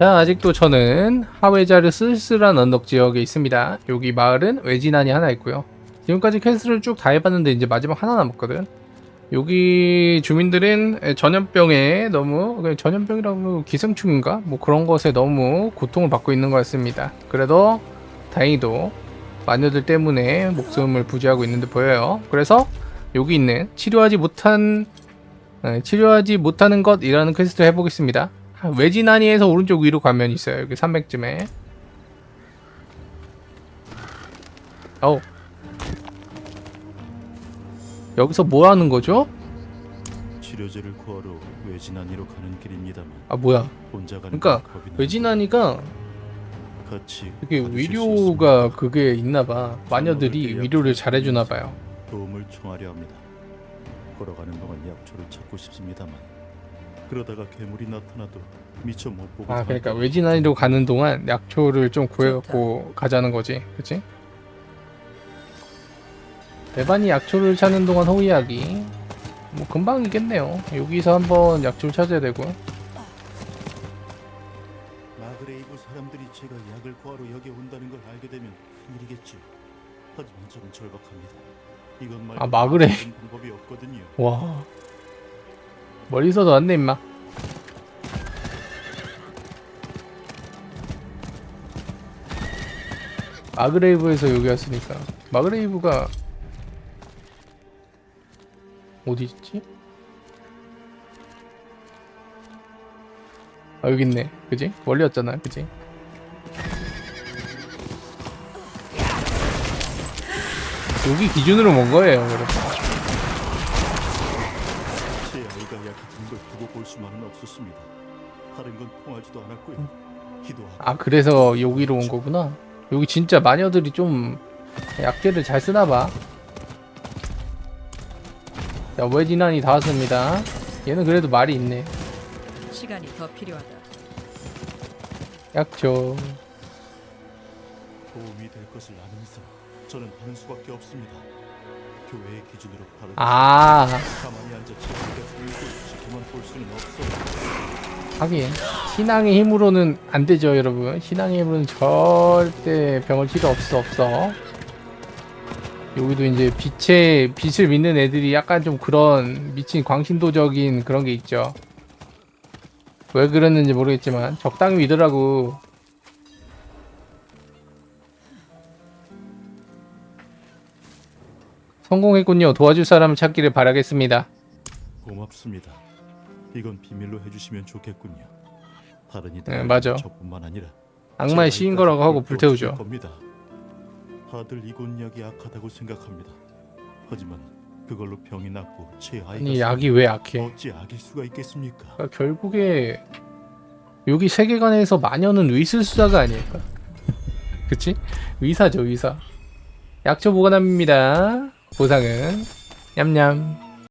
자, 아직도 저는 하웨자르 쓸쓸한 언덕 지역에 있습니다. 여기 마을은 외진안이 하나 있고요. 지금까지 퀘스트를 쭉 다 해봤는데 이제 마지막 하나 남았거든. 여기 주민들은 전염병에 너무 전염병이라고 기생충인가 뭐 그런 것에 너무 고통을 받고 있는 것 같습니다. 그래도 다행히도 마녀들 때문에 목숨을 부지하고 있는 듯 보여요. 그래서 여기 있는 치료하지 못한 네, 치료하지 못하는 것이라는 퀘스트 해보겠습니다. 외진안이에서 오른쪽 위로 가면 있어요. 여기 300쯤에. 어우. 여기서 뭐 하는 거죠? 치료제를 구하러 외진안으로 가는 길입니다만 아 뭐야? 혼자 가는 그러니까. 외진안이가 같이 이게 위료가? 그게 있나 봐. 마녀들이 위료를 잘해 주나 봐요. 도움을 청하려 합니다. 걸어가는 동안 약초를 찾고 싶습니다만 그러다가 괴물이 나타나도 미처 못 보고 아 그러니까 외진안으로 가는 동안 약초를 좀 구해갖고 가자는 거지, 그치? 에반이 약초를 찾는 동안 호이야기 뭐 금방이겠네요. 여기서 한번 약초를 찾아야 되고 마그레이브 사람들이 제가 약을 구하러 여기 온다는 걸 알게 되면 큰일이겠지. 하지만 저는 절박합니다. 이것 말고 아, 마그레이. 다른 방법이 없거든요. 와 멀리서도 왔네 임마. 마그레이브에서 여기 왔으니까 마그레이브가 어디 있지? 아 여기 있네 그지? 멀리 왔잖아 그지? 여기 기준으로 먼 거예요 여러분 제 아 약해진 걸 두고 볼 수만은 없었습니다. 다른 건 통하지도 않았고요. 기도하고 아 그래서 여기로 온 거구나 여기 진짜 마녀들이 좀 약재를 잘 쓰나봐 자 외진안이 다 왔습니다 얘는 그래도 말이 있네 시간이 더 필요하다. 약초 도움이 될 것을 아는 이상 저는 하는 수밖에 없습니다. 교회의 기준으로 바로 아. 가만히 앉아 제 아이가 울고 지켜만 볼 수는 없어요. 하긴 신앙의 힘으로는 안 되죠 여러분. 신앙의 힘으로는 절대 병을 치료 없어 없어. 여기도 이제 빛의 빛을 믿는 애들이 약간 좀 그런 미친 광신도적인 그런 게 있죠. 왜 그랬는지 모르겠지만 적당히 믿으라고 성공했군요 도와줄 사람을 찾기를 바라겠습니다 고맙습니다. 이건 비밀로 해주시면 좋겠군요. 다른 이들 네, 맞아. 저뿐만 아니라 악마의 제 시인 거라고 하고 불태우죠 겁니다. 다들 이곳 약이 악하다고 생각합니다. 하지만 그걸로 병이 낫고 제 아이가 아니 약이 왜 약해 어찌 악일 수가 있겠습니까? 그러니까 결국에 여기 세계관에서 마녀는 의술수사가 아닐까? 그치? 의사죠 의사 약초 보관합니다 보상은 냠냠